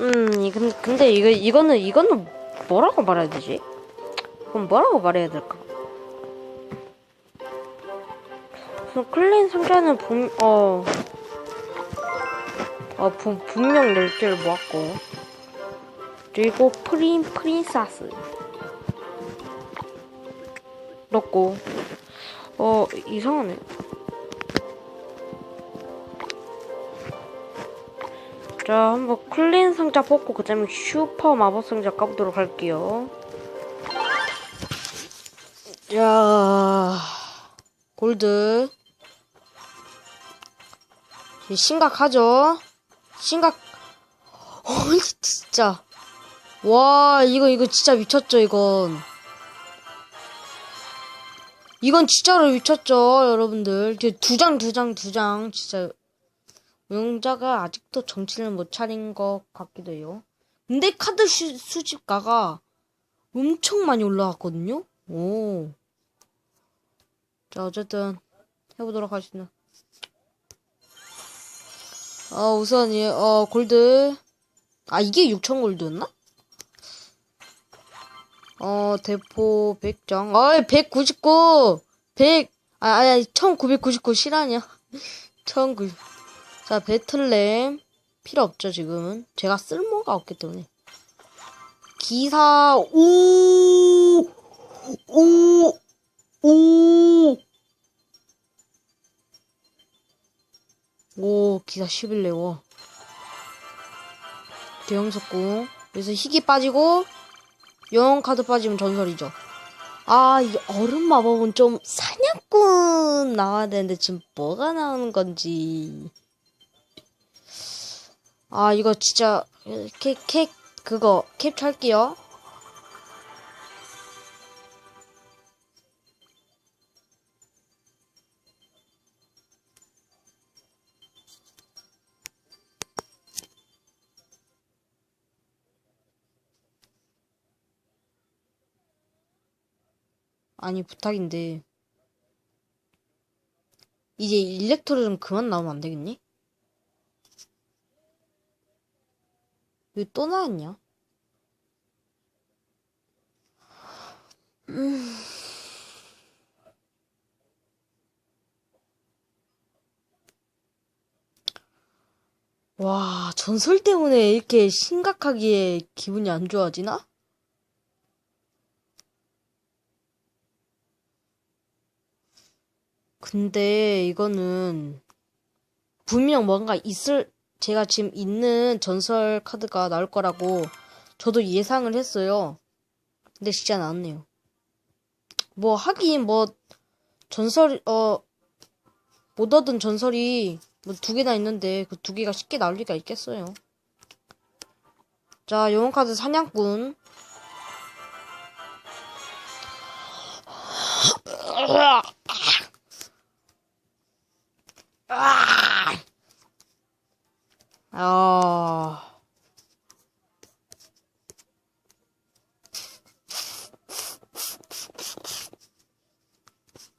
음, 근데 이거, 이거는, 이거는 뭐라고 말해야 되지? 그럼 뭐라고 말해야 될까? 클린 상자는 분, 어, 어, 분, 분명 10개를 모았고. 그리고 프린, 프린사스. 넣고. 어, 이상하네. 자, 한번 클린 상자 뽑고 그 다음에 슈퍼 마법 상자 까보도록 할게요. 자, 골드. 심각하죠? 심각. 어이, 진짜. 와, 이거, 이거 진짜 미쳤죠, 이건. 이건 진짜로 미쳤죠, 여러분들. 두 장, 두 장, 두 장. 진짜. 운영자가 아직도 정신을 못 차린 것 같기도 해요. 근데 카드 수, 수집가가 엄청 많이 올라왔거든요? 오. 자, 어쨌든, 해보도록 하겠습니다. 어, 우선, 예, 어, 골드. 아, 이게 6천 골드였나? 어, 대포 100장. 어이, 199! 100! 아, 아니, 1999 실화냐? 1900. 자, 배틀램. 필요 없죠, 지금은. 제가 쓸모가 없기 때문에. 기사, 오! 오! 오! 오, 기사 11레워. 대형 석궁. 여기서 희귀 빠지고, 영웅 카드 빠지면 전설이죠. 아, 이 얼음 마법은 좀 사냥꾼 나와야 되는데 지금 뭐가 나오는 건지. 아, 이거 진짜 캡, 캡 그거 캡처할게요. 아니, 부탁인데. 이제 일렉트로 좀 그만 나오면 안 되겠니? 왜 또 나왔냐? 음. 와, 전설 때문에 이렇게 심각하게 기분이 안 좋아지나? 근데 이거는 분명 뭔가 있을 제가 지금 있는 전설 카드가 나올 거라고 저도 예상을 했어요. 근데 진짜 나왔네요. 뭐 하긴 뭐 전설 어 못 얻은 전설이 뭐 두 개나 있는데 그 두 개가 쉽게 나올 리가 있겠어요. 자, 영웅 카드 사냥꾼. 아.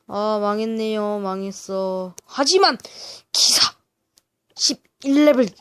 아, 망했네요. 망했어. 하지만, 기사! 11레벨